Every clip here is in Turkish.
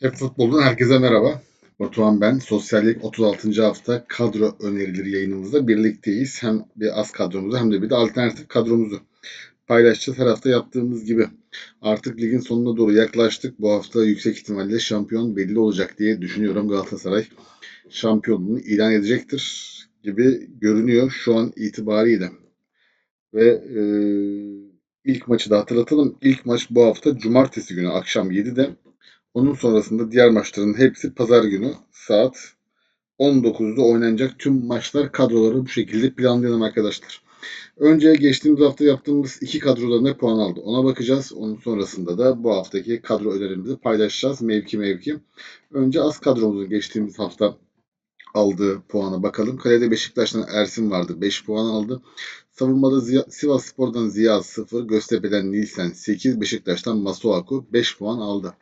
Hep futboldan herkese merhaba. Batuhan ben. Sosyallik 36. hafta kadro önerileri yayınımızda birlikteyiz. Hem bir az kadromuzu hem de bir de alternatif kadromuzu paylaşacağız. Her hafta yaptığımız gibi. Artık ligin sonuna doğru yaklaştık. Bu hafta yüksek ihtimalle şampiyon belli olacak diye düşünüyorum. Galatasaray şampiyonluğunu ilan edecektir gibi görünüyor şu an itibariyle. Ve e, ilk maçı da hatırlatalım. İlk maç bu hafta cumartesi günü akşam 7'de onun sonrasında diğer maçların hepsi pazar günü saat 19'da oynanacak tüm maçlar kadroları bu şekilde planlayalım arkadaşlar. Önce geçtiğimiz hafta yaptığımız iki kadroda ne puan aldı ona bakacağız. Onun sonrasında da bu haftaki kadro önerimizi paylaşacağız mevki mevki. Önce az kadromuzun geçtiğimiz hafta aldığı puana bakalım. Kalede Beşiktaş'tan Ersin vardı 5 puan aldı. Savunmada Ziya, Sivas Spor'dan Ziya 0, Göztepe'den Nilsen 8, Beşiktaş'tan Masuaku 5 puan aldı.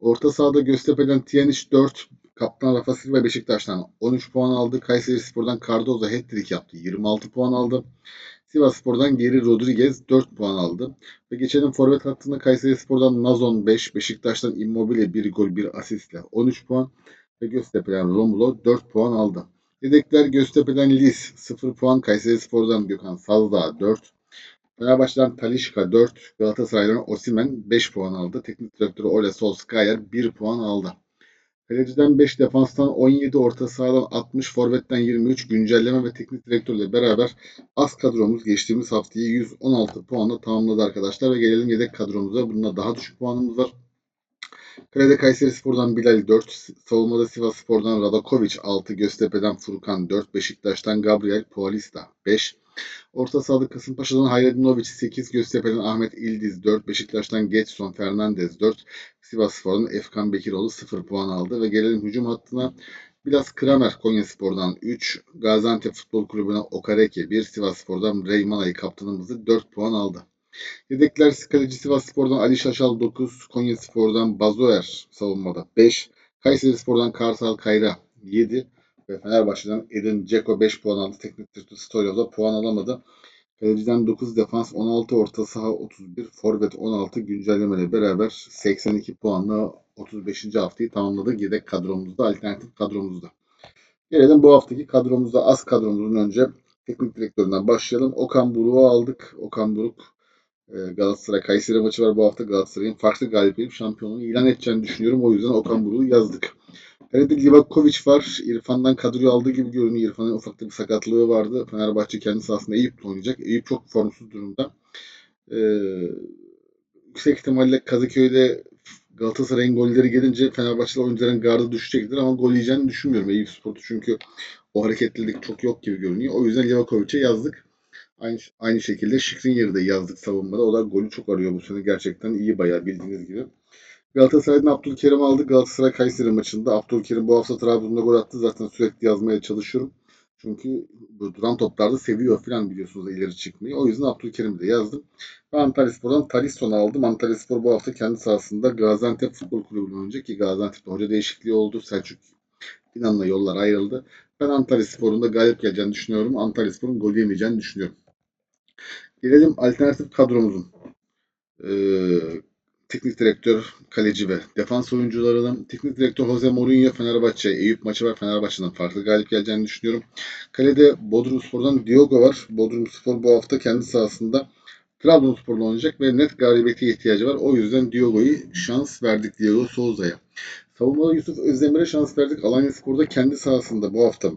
Orta sahada Göztepe'den Tiyaniç 4, Kaptan Rafa Silva Beşiktaş'tan 13 puan aldı. Kayseri Spor'dan Cardozo hat-trick yaptı. 26 puan aldı. Sivas Spor'dan Geri Rodriguez 4 puan aldı. Ve geçelim forvet hattında Kayseri Spor'dan Nazon 5, Beşiktaş'tan Immobile 1 gol 1 asistle 13 puan. Ve Göztepe'den Romulo 4 puan aldı. Yedekler Göztepe'den Lis 0 puan. Kayseri Spor'dan Gökhan Sazdağ 4. Fenerbahçe'den Talişka 4, Galatasaray'dan Osimen 5 puan aldı. Teknik direktörü Ole Solskjaer 1 puan aldı. Kaleciden 5, defanstan 17, orta sahadan 60, forvetten 23 güncelleme ve teknik direktörle beraber az kadromuz geçtiğimiz haftayı 116 puanla tamamladı arkadaşlar ve gelelim yedek kadromuza. Bununla daha düşük puanımız var. Kalede Kayseri Spor'dan Bilal 4, savunmada Sivas Spor'dan Radakovic 6, Göztepe'den Furkan 4, Beşiktaş'tan Gabriel Paulista 5, Orta sahada Kasımpaşa'dan Hayredinovic 8, Göztepe'den Ahmet İldiz 4, Beşiktaş'tan Getson Fernandez 4, Sivas Spor'dan Efkan Bekiroğlu 0 puan aldı ve gelelim hücum hattına biraz Kramer Konya Spor'dan 3, Gaziantep Futbol Kulübü'ne Okareke 1, Sivas Spor'dan Reymanay kaptanımızı 4 puan aldı. Yedekler kaleci Sivas Spor'dan Ali Şaşal 9, Konya Spor'dan Bazoer savunmada 5, Kayseri Spor'dan Karsal Kayra 7 ve Fenerbahçe'den Edin Dzeko 5 puan aldı. Teknik direktör Stoylov'da puan alamadı. Kaleciden 9 defans 16 orta saha 31 forvet 16 güncellemeyle beraber 82 puanla 35. haftayı tamamladı. Yedek kadromuzda alternatif kadromuzda. Gelelim bu haftaki kadromuzda az kadromuzun önce teknik direktöründen başlayalım. Okan Buruk'u aldık. Okan Buruk e, Galatasaray Kayseri maçı var bu hafta. Galatasaray'ın farklı galip gelip şampiyonluğu ilan edeceğini düşünüyorum. O yüzden Okan Buruk'u yazdık. Kalede Livakovic var. İrfan'dan kadroyu aldığı gibi görünüyor. İrfan'ın ufak bir sakatlığı vardı. Fenerbahçe kendi sahasında Eyüp'le oynayacak. Eyüp çok formsuz durumda. Ee, yüksek ihtimalle Kadıköy'de Galatasaray'ın golleri gelince Fenerbahçeli oyuncuların gardı düşecektir ama gol yiyeceğini düşünmüyorum Eyüp Spor'u çünkü o hareketlilik çok yok gibi görünüyor. O yüzden Livakovic'e yazdık. Aynı, aynı şekilde Şikrinyer'i de yazdık savunmada. O da golü çok arıyor bu sene. Gerçekten iyi bayağı bildiğiniz gibi. Galatasaray'dan Abdülkerim aldı. Galatasaray Kayseri maçında. Abdülkerim bu hafta Trabzon'da gol attı. Zaten sürekli yazmaya çalışıyorum. Çünkü bu duran toplarda seviyor falan biliyorsunuz ileri çıkmayı. O yüzden Abdülkerim'i de yazdım. Ve Antalyaspor'dan Talison'u aldım. Antalyaspor bu hafta kendi sahasında Gaziantep Futbol Kulübü'nün oynayacak ki Gaziantep'te hoca değişikliği oldu. Selçuk İnan'la yollar ayrıldı. Ben Antalyaspor'un da galip geleceğini düşünüyorum. Antalyaspor'un gol yemeyeceğini düşünüyorum. Gelelim alternatif kadromuzun. Ee, teknik direktör, kaleci ve defans oyuncularının teknik direktör Jose Mourinho Fenerbahçe Eyüp maçı var. Fenerbahçe'den farklı galip geleceğini düşünüyorum. Kalede Bodrumspor'dan Diogo var. Bodrumspor bu hafta kendi sahasında Trabzonspor'la oynayacak ve net galibiyete ihtiyacı var. O yüzden Diogo'yu şans verdik Diego Souza'ya. Savunmada Yusuf Özdemir'e şans verdik. Alanya Spor'da kendi sahasında bu hafta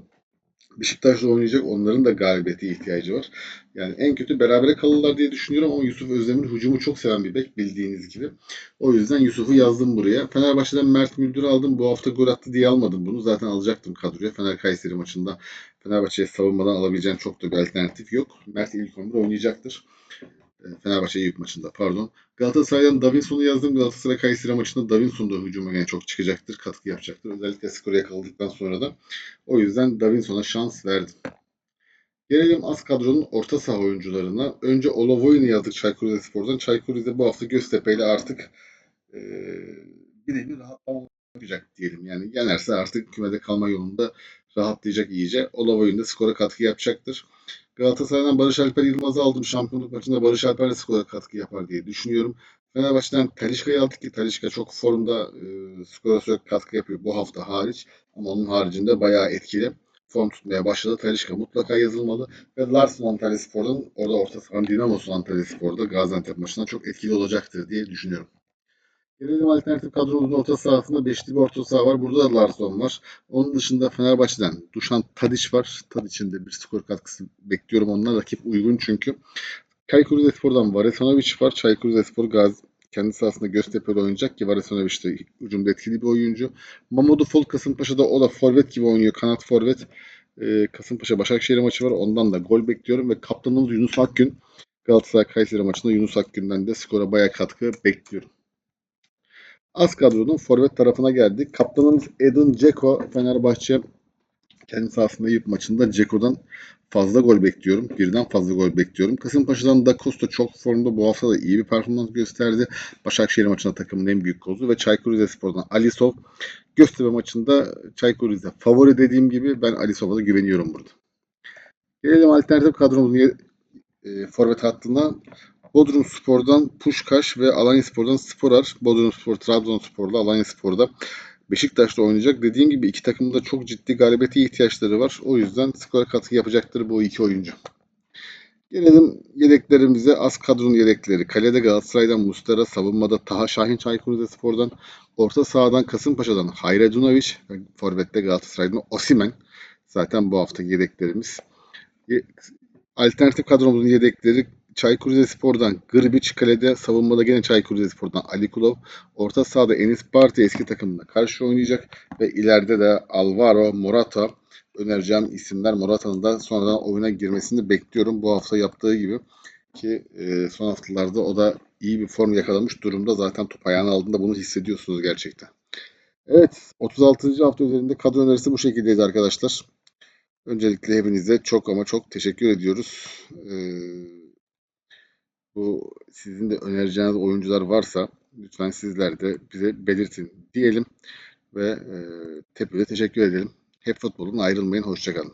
Beşiktaş'la oynayacak. Onların da galibiyete ihtiyacı var. Yani en kötü berabere kalırlar diye düşünüyorum ama Yusuf Özdemir hücumu çok seven bir bek bildiğiniz gibi. O yüzden Yusuf'u yazdım buraya. Fenerbahçe'den Mert Müldür'ü aldım. Bu hafta gol attı diye almadım bunu. Zaten alacaktım kadroya. Fener Kayseri maçında Fenerbahçe'ye savunmadan alabileceğin çok da bir alternatif yok. Mert ilk 11 oynayacaktır. Fenerbahçe Eyüp maçında pardon. Galatasaray'dan Davinson'u yazdım. Galatasaray Kayseri maçında Davinson da hücuma yine çok çıkacaktır. Katkı yapacaktır. Özellikle skoru yakaladıktan sonra da. O yüzden Davinson'a şans verdim. Gelelim az kadronun orta saha oyuncularına. Önce Olavoy'unu yazdık Çaykur Rizespor'dan. Çaykur Rize bu hafta Göztepe ile artık e, birebir rahatlama yapacak diyelim. Yani yenerse artık kümede kalma yolunda rahatlayacak iyice. Olavoy'un da skora katkı yapacaktır. Galatasaray'dan Barış Alper Yılmaz'ı aldım. Şampiyonluk maçında Barış Alper de skora katkı yapar diye düşünüyorum. Fenerbahçe'den Talişka'yı aldık ki Talişka çok formda e, skora sürekli katkı yapıyor bu hafta hariç. Ama onun haricinde bayağı etkili. Form tutmaya başladı. Talişka mutlaka yazılmalı. Ve Larson Antalyaspor'dan orada orta sahan Dinamosu Antalyaspor'da Gaziantep maçında çok etkili olacaktır diye düşünüyorum. Gelelim alternatif kadromuzun orta sahasında beşli bir orta saha var. Burada da Larson var. Onun dışında Fenerbahçe'den Duşan Tadiç var. Tadiç'in de bir skor katkısı bekliyorum ondan. Rakip uygun çünkü. Çaykur Rizespor'dan Varesanovic var. Çaykur Rizespor Gazi kendi sahasında Göztepe'de oynayacak ki Varesanovic de hücumda etkili bir oyuncu. Mamadou Fall Kasımpaşa'da o da forvet gibi oynuyor. Kanat forvet. Ee, Kasımpaşa Başakşehir maçı var. Ondan da gol bekliyorum ve kaptanımız Yunus Akgün. Galatasaray Kayseri maçında Yunus Akgün'den de skora bayağı katkı bekliyorum. Az kadronun forvet tarafına geldik. Kaptanımız Edin Dzeko Fenerbahçe kendi sahasında Eyüp maçında Ceko'dan fazla gol bekliyorum. Birden fazla gol bekliyorum. Kasımpaşa'dan Da Costa çok formda. Bu hafta da iyi bir performans gösterdi. Başakşehir maçında takımın en büyük kozu ve Çaykur Rizespor'dan Alisov. Göztepe maçında Çaykur Rize favori dediğim gibi ben Alisov'a da güveniyorum burada. Gelelim alternatif kadromuzun e, forvet hattına. Bodrum Spor'dan Puşkaş ve Alanya Spor'dan Sporar. Bodrum Spor, Trabzonspor'da, Alanya Spor'da Beşiktaş'ta oynayacak. Dediğim gibi iki takımın da çok ciddi galibiyete ihtiyaçları var. O yüzden skor katkı yapacaktır bu iki oyuncu. Gelelim yedeklerimize. Az kadronun yedekleri. Kalede Galatasaray'dan Mustara, savunmada Taha Şahin Çaykur Rizespor'dan, orta sahadan Kasımpaşa'dan Hayre Dunovic, forvette Galatasaray'dan Osimen. Zaten bu hafta yedeklerimiz. Alternatif kadromuzun yedekleri Çaykur Rizespor'dan Grbic kalede, savunmada gene Çaykur Rizespor'dan Ali Kulov. Orta sahada Enis Parti eski takımında karşı oynayacak ve ileride de Alvaro Morata önereceğim isimler. Morata'nın da sonradan oyuna girmesini bekliyorum bu hafta yaptığı gibi ki e, son haftalarda o da iyi bir form yakalamış durumda. Zaten top ayağına aldığında bunu hissediyorsunuz gerçekten. Evet 36. hafta üzerinde kadro önerisi bu şekildeydi arkadaşlar. Öncelikle hepinize çok ama çok teşekkür ediyoruz. Ee, bu sizin de önereceğiniz oyuncular varsa lütfen sizler de bize belirtin diyelim ve e, tepede teşekkür edelim. Hep futbolun ayrılmayın. Hoşçakalın.